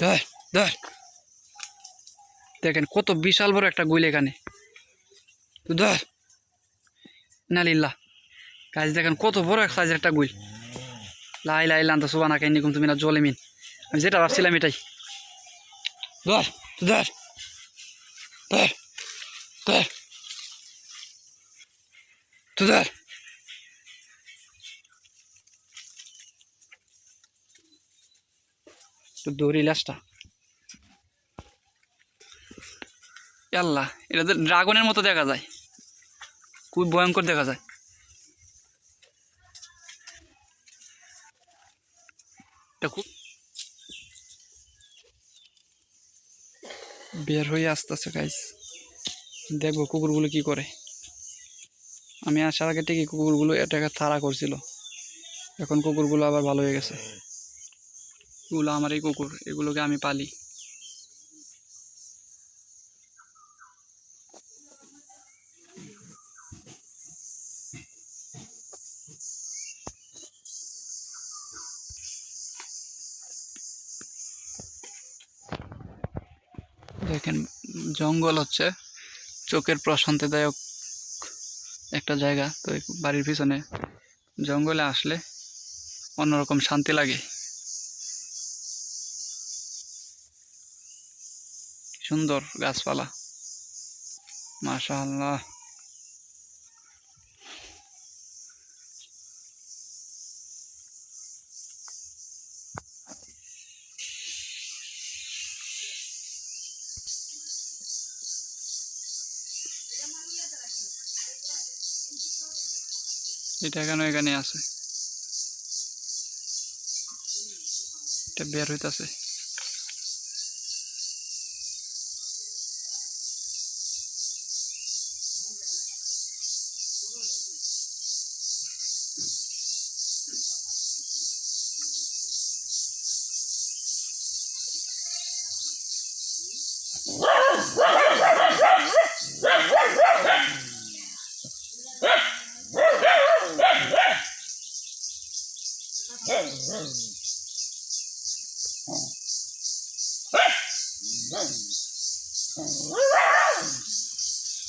ধর ধর। দেখেন কত বিশাল বড় একটা গুইল এখানে। তো ধর। নালিল্লা গাছ দেখেন কত বড় এক সাইজের একটা গুইল। লাই লাই, লান্ত সুবানা কাইনি কুম তুমি না জলে মিন আমি যেটা ভাবছিলাম এটাই। ধর তো ধর। ধর ধর। তো ধর। তো দৌড়ি লাশটা। আল্লাহ এটা তো ড্রাগনের মতো দেখা যায়। খুব ভয়ঙ্কর দেখা যায়। এটা খুব বের হয়ে আসতেছে গাইস দেখব কুকুরগুলো কি করে। আমি আসার আগে ঠিকই কুকুরগুলো এটাকে তাড়া করছিল। এখন কুকুরগুলো আবার ভালো হয়ে গেছে। এগুলো আমার এই কুকুর, এগুলোকে আমি পালি। দেখেন, জঙ্গল হচ্ছে চোখের প্রশান্তিদায়ক একটা জায়গা। তো বাড়ির পিছনে জঙ্গলে আসলে অন্যরকম শান্তি লাগে। সুন্দর গাছপালা। মাশাআল্লাহ। এটা কেন এখানে আছে? এটা বের হইতাছে।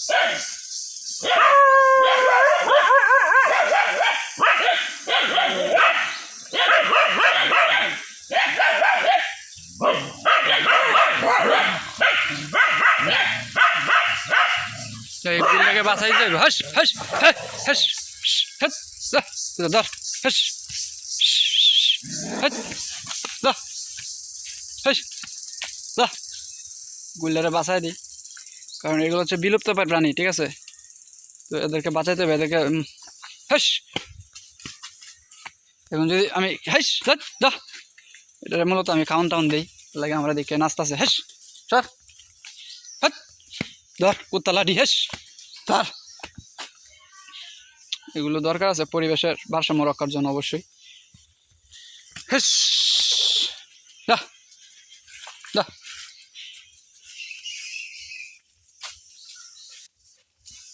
Hey! এই বিলটাকে বাঁচাই হাস হাস হাস হাস হাস গুল্লারে বাঁচাই দিই কারণ এগুলো হচ্ছে বিলুপ্ত পায় প্রাণী ঠিক আছে তো এদেরকে বাঁচাইতে হবে এদেরকে হাস এখন যদি আমি হাস ধর এটা মূলত আমি খাওয়ান টাউন দিই লাগে আমরা দেখে নাচতেছে হাস সর হাট ধর কুত্তা লাঠি হেস ধর এগুলো দরকার আছে পরিবেশের ভারসাম্য রক্ষার জন্য অবশ্যই। হেস দা দা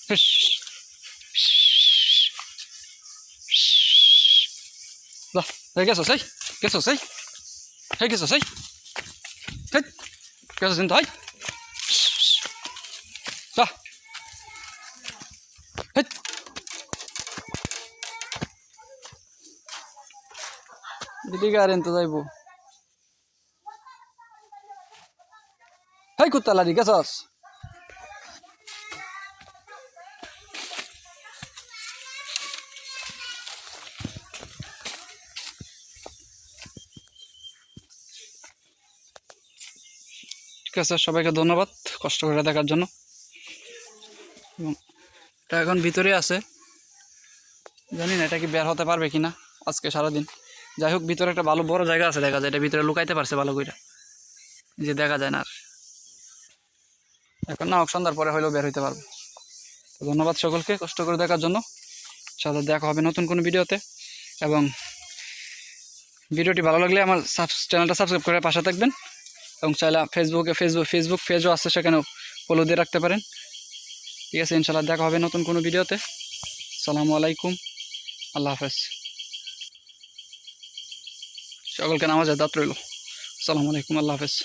হেস দা এই গেছো সেই? গেছো সেই? হে গেছো সেই? গেছো কিন্তু হাই। দা হেট এদিকে আর এনতে যাইব হাই কুত্তা লারি গেছস ঠিক আছে, সবাইকে ধন্যবাদ কষ্ট করে দেখার জন্য। এবং এটা এখন ভিতরে আছে। জানি না এটা কি বের হতে পারবে কি না আজকে সারাদিন। যাই হোক, ভিতরে একটা ভালো বড় জায়গা আছে দেখা যায়, এটা ভিতরে লুকাইতে পারছে ভালো করে যে দেখা যায় না আর। এখন না হোক, সন্ধ্যার পরে হয়তো বের হইতে পারবে। ধন্যবাদ সকলকে কষ্ট করে দেখার জন্য। সাথে দেখা হবে নতুন কোনো ভিডিওতে। এবং ভিডিওটি ভালো লাগলে আমার চ্যানেলটা সাবস্ক্রাইব করে পাশে থাকবেন। এবং চাইলে ফেসবুকে, ফেসবুক ফেসবুক পেজও আছে সেখানেও ফলো দিয়ে রাখতে পারেন। ঠিক আছে, ইনশাল্লাহ দেখা হবে নতুন কোনো ভিডিওতে। সালামু আলাইকুম। আল্লাহ হাফেজ। সকলকে নামাজের দাঁত রইল। সালামু আলাইকুম, আল্লাহ হাফেজ।